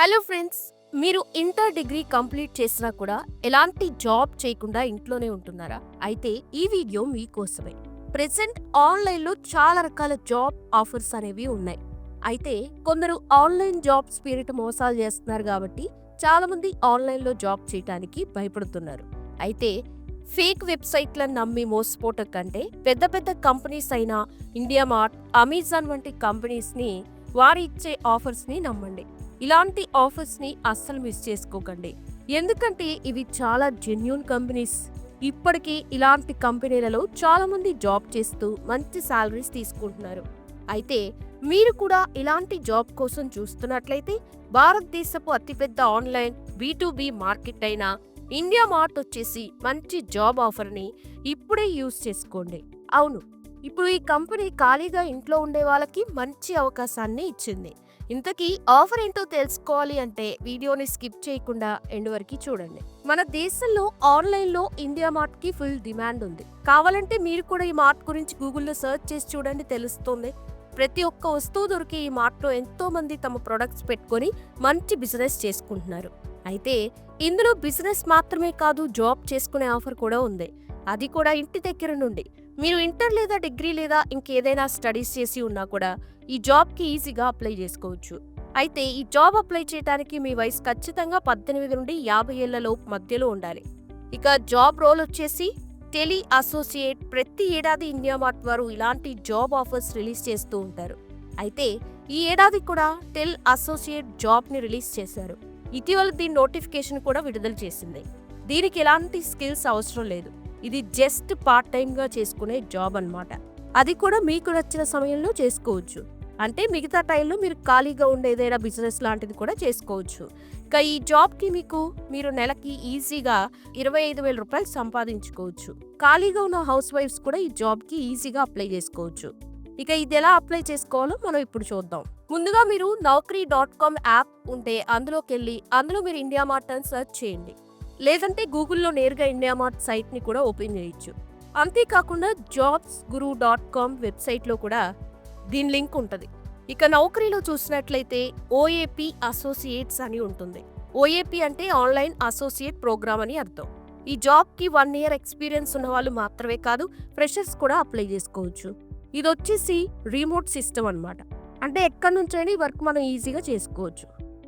Hello friends మీరు inter degree complete చేసినా కూడా ఎలాంటి జాబ్ చేయకుండా ఇంట్లోనే ఉంటున్నారా? అయితే ఈ వీడియో మీకోసమే. ప్రెసెంట్ ఆన్లైన్లో చాలా రకాల జాబ్ ఆఫర్స్ అనేవి ఉన్నాయి. అయితే కొందరు ఆన్లైన్ జాబ్ స్పిరిట్ మోసాలు చేస్తున్నారు కాబట్టి చాలా మంది ఆన్లైన్లో జాబ్ చేయడానికి భయపడుతున్నారు. అయితే ఫేక్ వెబ్సైట్లను నమ్మి మోసపోవటం కంటే పెద్ద పెద్ద కంపెనీస్ అయిన ఇండియా మార్ట్ అమెజాన్ వంటి కంపెనీస్ని వారు ఇచ్చే ఆఫర్స్ని నమ్మండి. ఇలాంటి ఆఫర్స్ని అస్సలు మిస్ చేసుకోకండి. ఎందుకంటే ఇవి చాలా జెన్యున్ కంపెనీస్ ఇప్పటికీ ఇలాంటి కంపెనీలలో చాలా మంది జాబ్ చేస్తూ మంచి శాలరీస్ తీసుకుంటున్నారు. అయితే మీరు కూడా ఇలాంటి జాబ్ కోసం చూస్తున్నట్లయితే భారతదేశపు అతిపెద్ద ఆన్లైన్ బీ మార్కెట్ అయిన ఇండియా మార్ట్ వచ్చేసి మంచి జాబ్ ఆఫర్ని ఇప్పుడే యూజ్ చేసుకోండి. అవును ఇప్పుడు ఈ కంపెనీ ఖాళీగా ఇంట్లో ఉండే వాళ్ళకి మంచి అవకాశాన్ని ఇచ్చింది. ఇంతకీ ఆఫర్ ఏంటో తెలుసుకోవాలి అంటే వీడియోని స్కిప్ చేయకుండా ఎండ్ వరకు చూడండి. మన దేశంలో ఆన్లైన్లో ఇండియా మార్ట్కి ఫుల్ డిమాండ్ ఉంది. కావాలంటే మీరు కూడా ఈ మార్ట్ గురించి గూగుల్లో సెర్చ్ చేసి చూడండి తెలుస్తుంది. ప్రతి ఒక్క వస్తువు దొరికే ఈ మార్ట్లో ఎంతో మంది తమ ప్రొడక్ట్స్ పెట్టుకొని మంచి బిజినెస్ చేసుకుంటున్నారు. అయితే ఇందులో బిజినెస్ మాత్రమే కాదు జాబ్ చేసుకునే ఆఫర్ కూడా ఉంది. అది కూడా ఇంటి దగ్గర నుండి. మీరు ఇంటర్ లేదా డిగ్రీ లేదా ఇంకేదైనా స్టడీస్ చేసి ఉన్నా కూడా ఈ జాబ్కి ఈజీగా అప్లై చేసుకోవచ్చు. అయితే ఈ జాబ్ అప్లై చేయడానికి మీ వయసు ఖచ్చితంగా పద్దెనిమిది నుండి యాభై ఏళ్ళలోపు మధ్యలో ఉండాలి. ఇక జాబ్ రోల్ వచ్చేసి టెలి అసోసియేట్ ప్రతి ఏడాది ఇండియా మార్ట్ వారు ఇలాంటి జాబ్ ఆఫర్స్ రిలీజ్ చేస్తూ ఉంటారు. అయితే ఈ ఏడాది కూడా టెల్ అసోసియేట్ జాబ్ని రిలీజ్ చేశారు. ఇటీవల దీని నోటిఫికేషన్ కూడా విడుదల చేసింది. దీనికి ఎలాంటి స్కిల్స్ అవసరం లేదు. ఇది జస్ట్ పార్ట్ టైంగా చేసుకునే జాబ్ అన్నమాట. అది కూడా మీకు నచ్చిన సమయంలో చేసుకోవచ్చు. అంటే మిగతా టైంలో మీరు ఖాళీగా ఉండే ఏదైనా బిజినెస్ లాంటిది కూడా చేసుకోవచ్చు. ఇక ఈ జాబ్కి మీకు మీరు నెలకి ఈజీగా ఇరవై ఐదు వేల రూపాయలు సంపాదించుకోవచ్చు. ఖాళీగా ఉన్న హౌస్ వైఫ్స్ కూడా ఈ జాబ్కి ఈజీగా అప్లై చేసుకోవచ్చు. ఇక ఇది ఎలా అప్లై చేసుకోవాలో మనం ఇప్పుడు చూద్దాం. ముందుగా మీరు నౌకరీ డాట్ కామ్ యాప్ ఉంటే అందులోకి వెళ్ళి అందులో మీరు ఇండియా మార్ట్ అని సెర్చ్ చేయండి. లేదంటే గూగుల్లో నేరుగా ఇండియా మార్ట్ సైట్ని కూడా ఓపెన్ చేయొచ్చు. అంతేకాకుండా జాబ్స్ గురు డాట్ కామ్ వెబ్సైట్లో కూడా దీని లింక్ ఉంటుంది. ఇక నౌకరీలో చూసినట్లయితే ఓఏపీ అసోసియేట్స్ అని ఉంటుంది. ఓఏపీ అంటే ఆన్లైన్ అసోసియేట్ ప్రోగ్రామ్ అని అర్థం. ఈ జాబ్కి వన్ ఇయర్ ఎక్స్పీరియన్స్ ఉన్న వాళ్ళు మాత్రమే కాదు ఫ్రెషర్స్ కూడా అప్లై చేసుకోవచ్చు. ఇది వచ్చేసి రిమోట్ సిస్టమ్ అన్నమాట. అంటే ఎక్కడి నుంచైనా ఈ వర్క్ మనం ఈజీగా చేసుకోవచ్చు.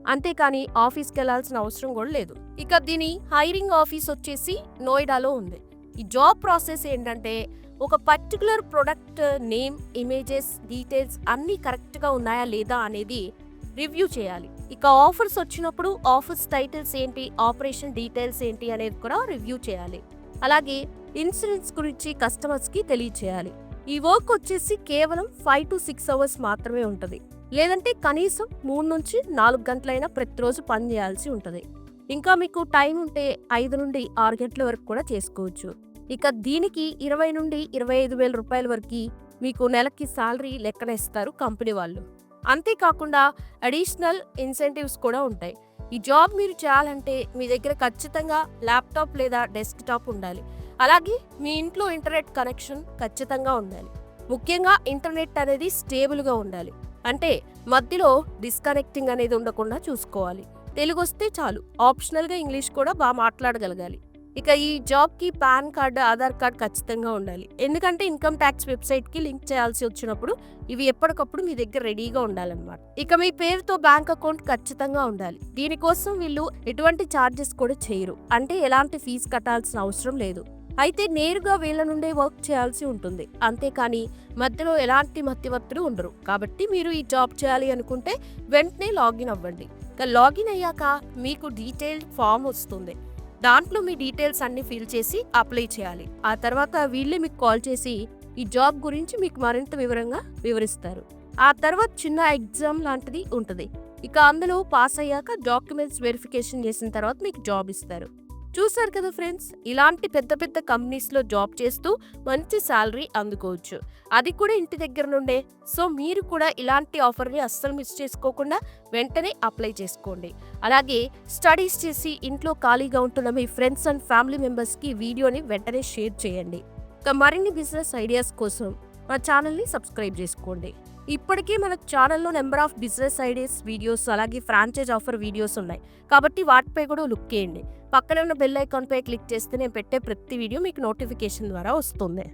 అంతేకాని ఆఫీస్కి వెళ్ళాల్సిన అవసరం కూడా లేదు. ఇక దీని హైరింగ్ ఆఫీస్ వచ్చేసి నోయిడాలో ఉంది. ఈ జాబ్ ప్రాసెస్ ఏంటంటే ఒక particular product name images details అన్నీ కరెక్ట్గా ఉన్నాయా లేదా అనేది రివ్యూ చేయాలి. ఇక ఆఫర్స్ వచ్చినప్పుడు ఆఫర్స్ టైటిల్స్ ఏంటి ఆపరేషన్ డీటెయిల్స్ ఏంటి అనేది కూడా రివ్యూ చేయాలి. అలాగే ఇన్సూరెన్స్ గురించి కస్టమర్స్కి తెలియచేయాలి. ఈ వర్క్ వచ్చేసి కేవలం ఫైవ్ టు సిక్స్ అవర్స్ మాత్రమే ఉంటుంది. లేదంటే కనీసం మూడు నుంచి నాలుగు గంటలైనా ప్రతిరోజు పని చేయాల్సి ఉంటుంది. ఇంకా మీకు టైం ఉంటే ఐదు నుండి ఆరు గంటల వరకు కూడా చేసుకోవచ్చు. ఇక దీనికి ఇరవై నుండి ఇరవై ఐదు వేల రూపాయల వరకు మీకు నెలకి సాలరీ లెక్కన ఇస్తారు కంపెనీ వాళ్ళు. అంతేకాకుండా అడిషనల్ ఇన్సెంటివ్స్ కూడా ఉంటాయి. ఈ జాబ్ మీరు చేయాలంటే మీ దగ్గర ఖచ్చితంగా ల్యాప్టాప్ లేదా డెస్క్టాప్ ఉండాలి. అలాగే మీ ఇంట్లో ఇంటర్నెట్ కనెక్షన్ ఖచ్చితంగా ఉండాలి. ముఖ్యంగా ఇంటర్నెట్ అనేది స్టేబుల్గా ఉండాలి. అంటే మధ్యలో డిస్కనెక్టింగ్ అనేది ఉండకుండా చూసుకోవాలి. తెలుగు వస్తే చాలు. ఆప్షనల్గా ఇంగ్లీష్ కూడా బాగా మాట్లాడగలగాలి. ఇక ఈ జాబ్కి పాన్ కార్డు ఆధార్ కార్డు ఖచ్చితంగా ఉండాలి. ఎందుకంటే ఇన్కమ్ ట్యాక్స్ వెబ్సైట్కి లింక్ చేయాల్సి వచ్చినప్పుడు ఇవి ఎప్పటికప్పుడు మీ దగ్గర రెడీగా ఉండాలన్నమాట. ఇక మీ పేరుతో బ్యాంక్ అకౌంట్ ఖచ్చితంగా ఉండాలి. దీనికోసం వీళ్ళు ఎటువంటి ఛార్జెస్ కూడా చేయరు. అంటే ఎలాంటి ఫీజు కట్టాల్సిన అవసరం లేదు. అయితే నేరుగా వీళ్ళ నుండే వర్క్ చేయాల్సి ఉంటుంది. అంతేకాని మధ్యలో ఎలాంటి మధ్యవర్తులు ఉండరు. కాబట్టి మీరు ఈ జాబ్ చేయాలి అనుకుంటే వెంటనే లాగిన్ అవ్వండి. ఇక లాగిన్ అయ్యాక మీకు డీటెయిల్ ఫామ్ వస్తుంది. దాంట్లో మీ డీటెయిల్స్ అన్ని ఫిల్ చేసి అప్లై చేయాలి. ఆ తర్వాత వీళ్ళే మీకు కాల్ చేసి ఈ జాబ్ గురించి మీకు మరింత వివరంగా వివరిస్తారు. ఆ తర్వాత చిన్న ఎగ్జామ్ లాంటిది ఉంటుంది. ఇక అందులో పాస్ అయ్యాక డాక్యుమెంట్స్ వెరిఫికేషన్ చేసిన తర్వాత మీకు జాబ్ ఇస్తారు. చూసారు కదా ఫ్రెండ్స్? ఇలాంటి పెద్ద పెద్ద కంపెనీస్లో జాబ్ చేస్తూ మంచి శాలరీ అందుకోవచ్చు. అది కూడా ఇంటి దగ్గర నుండే. సో మీరు కూడా ఇలాంటి ఆఫర్ని అస్సలు మిస్ చేసుకోకుండా వెంటనే అప్లై చేసుకోండి. అలాగే స్టడీస్ చేసి ఇంట్లో ఖాళీగా ఉంటున్న మీ ఫ్రెండ్స్ అండ్ ఫ్యామిలీ మెంబర్స్కి వీడియోని వెంటనే షేర్ చేయండి. ఇక మరిన్ని బిజినెస్ ఐడియాస్ కోసం మా ఛానల్ని సబ్స్క్రైబ్ చేసుకోండి. ఇప్పటికీ మన ఛానల్లో number of business ideas videos అలాగే ఫ్రాంచైజ్ ఆఫర్ వీడియోస్ ఉన్నాయి. కాబట్టి వాటిపై కూడా లుక్ చేయండి. పక్కనే ఉన్న బెల్ ఐకాన్పై క్లిక్ చేస్తే నేను పెట్టే ప్రతి వీడియో మీకు నోటిఫికేషన్ ద్వారా వస్తుంది.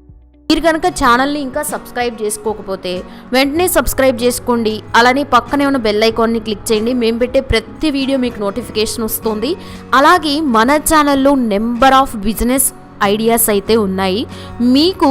మీరు కనుక ఛానల్ని ఇంకా సబ్స్క్రైబ్ చేసుకోకపోతే వెంటనే సబ్స్క్రైబ్ చేసుకోండి. అలానే పక్కనే ఉన్న బెల్ ఐకాన్ని క్లిక్ చేయండి. మేము పెట్టే ప్రతి వీడియో మీకు నోటిఫికేషన్ వస్తుంది. అలాగే మన ఛానల్లో నెంబర్ ఆఫ్ బిజినెస్ ఐడియాస్ అయితే ఉన్నాయి. మీకు